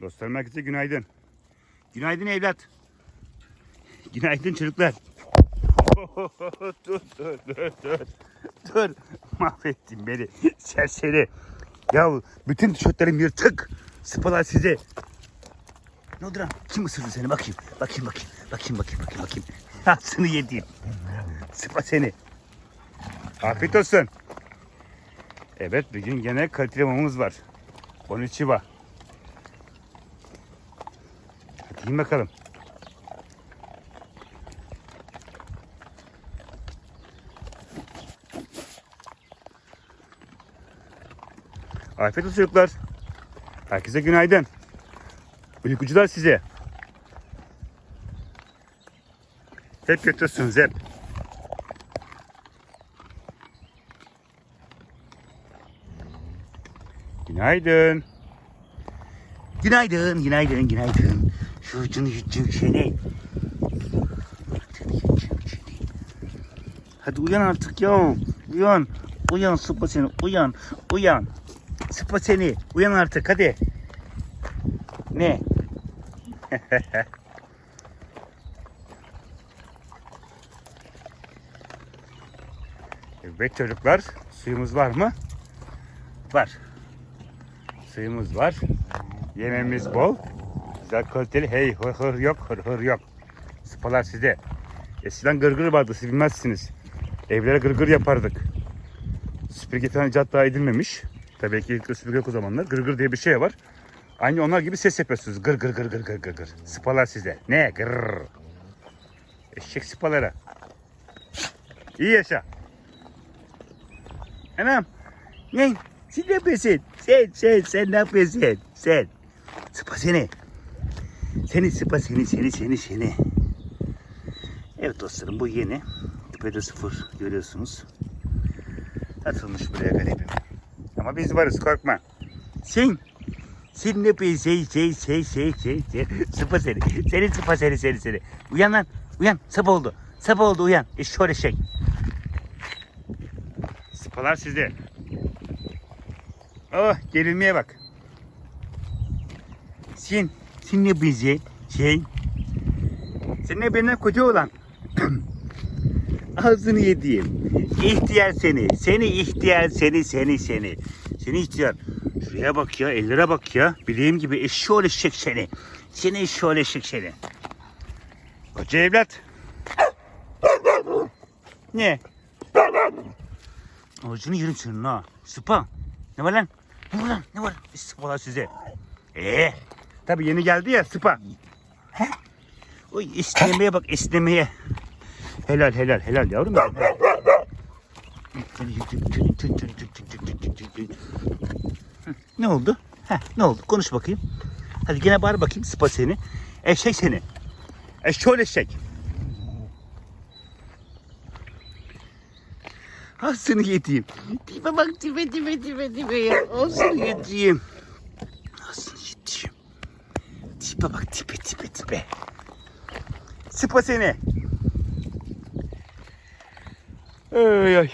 Dostlarım herkese günaydın. Günaydın evlat. Günaydın çocuklar. dur dur dur dur. Dur. Mahvettin beni. Serseri. Ya bütün tişörtlerim yırtık. Sıpalar size. Ne oldu lan? Kim ısırdı seni? Bakayım. Bakayım bakayım. Bakayım bakayım bakayım bakayım. Aslını yediğim. Sıpa seni. Afiyet olsun. Evet bugün gene kaliteli mamamız var. Konnichiwa. Yiyin bakalım. Afiyet olsun çocuklar. Herkese günaydın. Uykucular size. Hep kötüsünüz hep. Günaydın. Günaydın, günaydın, günaydın. Şu ucunu yutacak seni. Hadi uyan artık ya. Uyan. Uyan sıpa seni. Uyan. Uyan. Sıpa seni. Uyan artık hadi. Ne? evet çocuklar. Suyumuz var mı? Var. Suyumuz var. Yememiz bol. Güzel kaliteli. Hey hır hır yok hır hır yok. Spalar size. Eskiden gırgır vardı siz bilmezsiniz. Evlere gırgır yapardık. Süpürge falan icat daha edilmemiş. Tabii ki ilk süpürge yok o zamanlar. Gırgır diye bir şey var. Aynı onlar gibi ses yapıyorsunuz. Gır gır gır gır gır gır gır. Spalar size. Ne? Gırr. Eşek spalara. İyi yaşa. Anam. Ne? Sen ne yapıyorsun? Sen, sen, sen ne yapıyorsun? Sen. Sıpa seni. Seni sıpa seni, seni, seni, seni. Evet dostlarım bu yeni. Tüpede sıfır görüyorsunuz. Atılmış buraya garibim. Ama biz varız korkma. Sen. Sen ne yapıyorsun? Sen, sen, sen, sen, sen, sen. Sıpa seni. Seni sıpa seni, seni, seni. Uyan lan. Uyan. Sabah oldu. Sabah oldu uyan. E şöyle şey. Sıpalar sizde. Oh gerilmeye bak. Sen, sen ne bize? Sen, sen ne benden koca olan? Ağzını yediğim. İhtiyar seni, seni ihtiyar seni, seni, seni. Seni ihtiyar. Şuraya bak ya, ellere bak ya. Bileğim gibi eşşoğlu eşek seni. Seni eşşoğlu eşek seni. Koca evlat. Ne? Ağzını yerim senin ha. Sıpa. Ne var lan? Ne var lan? Ne var? Sıpalar size. Ee, tabii yeni geldi ya sıpa. He? Oy esnemeye bak esnemeye. Helal helal helal yavrum Ne oldu? Heh, ne oldu? Konuş bakayım. Hadi gene bağır bakayım sıpa seni. Eşek seni. Eşşoğlu eşek. Ağzını yediğim. Tipe bak tipe tipe tipe tipe ya. Ağzını yediğim. Ağzını yediğim. Tipe bak tipe tipe tipe. Sıpa seni. Ay ay.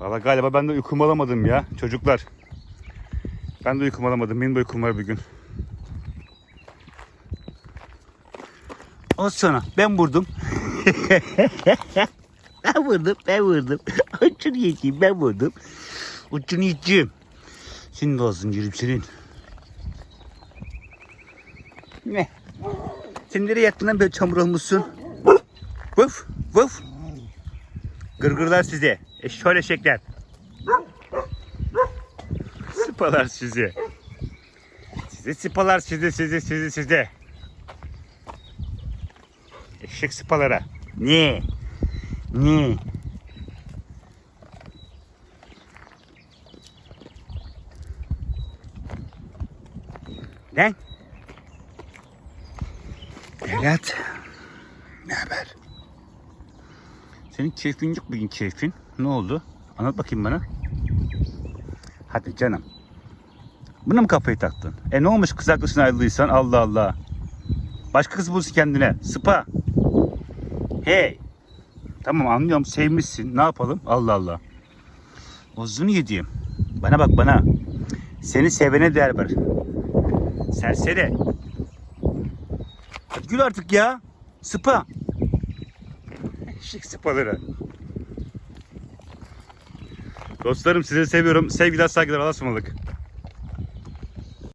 Valla galiba ben de uykumu alamadım ya çocuklar. Ben de uykumu alamadım. Benim de uykum var bugün. O sana ben vurdum. ben vurdum, ben vurdum. Uçunu yiyeceğim, ben vurdum. Uçunu yiyeceğim. Senin de ağzın yerim senin. Ne? Sen nereye yattın lan böyle çamur olmuşsun? Vuf, vuf. Gırgırlar size. Eşşoğlu eşekler. Sıpalar sizi. Size sıpalar size, size, size, size. Eşek sıpalara. Ne? Ne? Lan. Evlat. Ne haber? Senin keyfin yok bugün keyfin. Ne oldu? Anlat bakayım bana. Hadi canım. Buna mı kafayı taktın? E ne olmuş kız arkadaşına ayrıldıysan Allah Allah. Başka kız bulsun kendine. Sıpa. Hey. Tamam anlıyorum sevmişsin. Ne yapalım? Allah Allah. Bozunu yediğim. Bana bak bana. Seni sevene değer ver. Serseri. Gül artık ya. Sıpa. Şık sıpaları. Dostlarım sizi seviyorum. Sevgiler saygılar Allah'a.